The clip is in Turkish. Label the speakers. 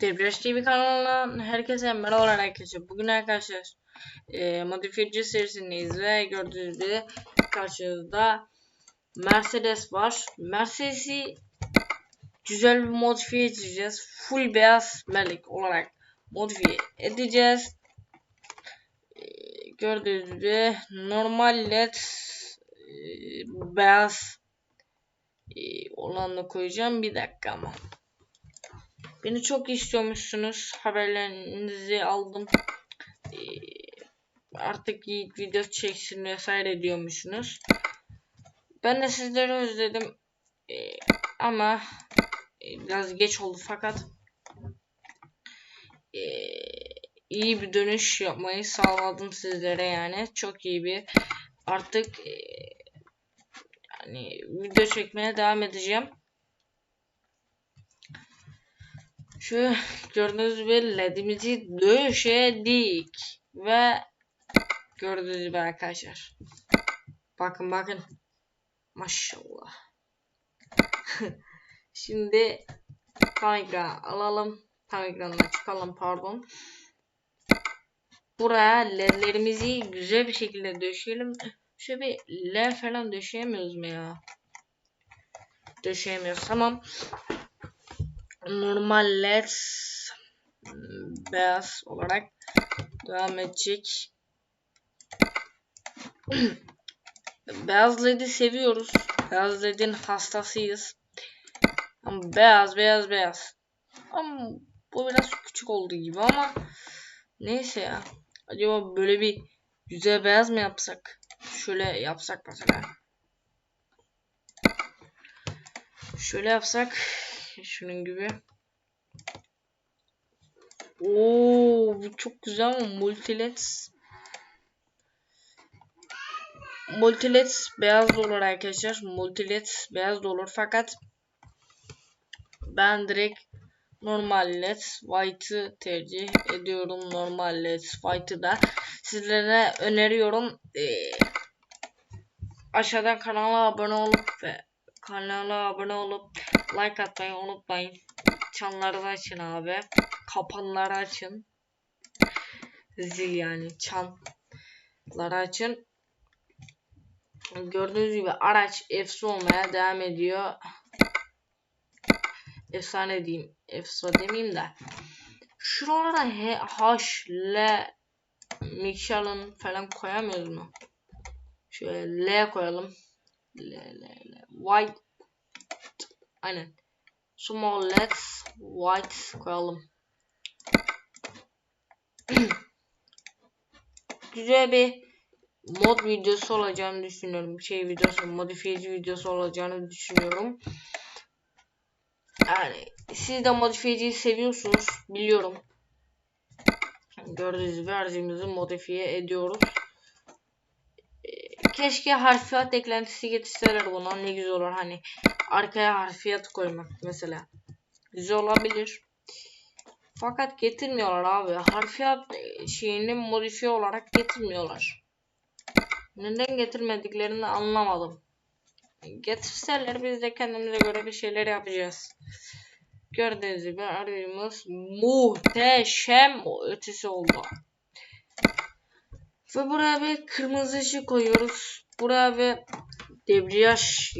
Speaker 1: Debriyaj TV kanalına herkese merhaba arkadaşlar. Bugün arkadaşlar e, modifiyeci serisindeyiz ve gördüğünüz gibi karşınızda Mercedes var. Mercedes'i güzel bir modifiye edeceğiz. Full beyaz melek olarak modifiye edeceğiz. E, gördüğünüz gibi normal led e, beyaz e, olanla koyacağım. Bir dakika ama. Beni çok istiyormuşsunuz. Haberlerinizi aldım. Ee, artık video çeksin vesaire diyormuşsunuz. Ben de sizleri özledim. Ee, ama e, biraz geç oldu fakat e, iyi bir dönüş yapmayı sağladım sizlere yani. Çok iyi bir artık e, yani video çekmeye devam edeceğim. Şu gördüğünüz gibi ledimizi döşedik ve gördüğünüz gibi arkadaşlar. Bakın bakın. Maşallah. Şimdi tam ekran alalım. Tam ekrandan çıkalım pardon. Buraya ledlerimizi güzel bir şekilde döşeyelim. Şöyle bir led falan döşeyemiyoruz mu ya? Döşeyemiyoruz. Tamam normal led beyaz olarak devam edecek. beyaz led'i seviyoruz. Beyaz led'in hastasıyız. Beyaz beyaz beyaz. Ama bu biraz küçük oldu gibi ama neyse ya. Acaba böyle bir güzel beyaz mı yapsak? Şöyle yapsak mesela. Şöyle yapsak şunun gibi. Oo, bu çok güzel ama multilets multilets beyaz da olur arkadaşlar. Multilets beyaz da olur fakat ben direkt normal led white'ı tercih ediyorum. Normal led white'ı da sizlere öneriyorum. Ee, aşağıdan kanala abone olup ve kanala abone olup like atmayı unutmayın. Çanları açın abi. Kapanları açın. Zil yani çanları açın. Gördüğünüz gibi araç efsi olmaya devam ediyor. Efsane diyeyim. Efsa demeyeyim de. Şuralara H, H L Michelin falan koyamıyoruz mu? Şöyle L koyalım. L, L, L. White. Aynen. Small let's white koyalım. Güzel bir mod videosu olacağını düşünüyorum. Şey videosu, modifiyeci videosu olacağını düşünüyorum. Yani siz de modifiyeciyi seviyorsunuz biliyorum. Gördüğünüz gibi aracımızı modifiye ediyoruz. Keşke harfiyat eklentisi getirseler buna ne güzel olur hani arkaya harfiyat koymak mesela. Güzel olabilir. Fakat getirmiyorlar abi. Harfiyat şeyini modifiye olarak getirmiyorlar. Neden getirmediklerini anlamadım. Getirseler biz de kendimize göre bir şeyler yapacağız. Gördüğünüz gibi arayımız muhteşem ötesi oldu. Ve buraya bir kırmızı ışık koyuyoruz. Buraya bir debriyaj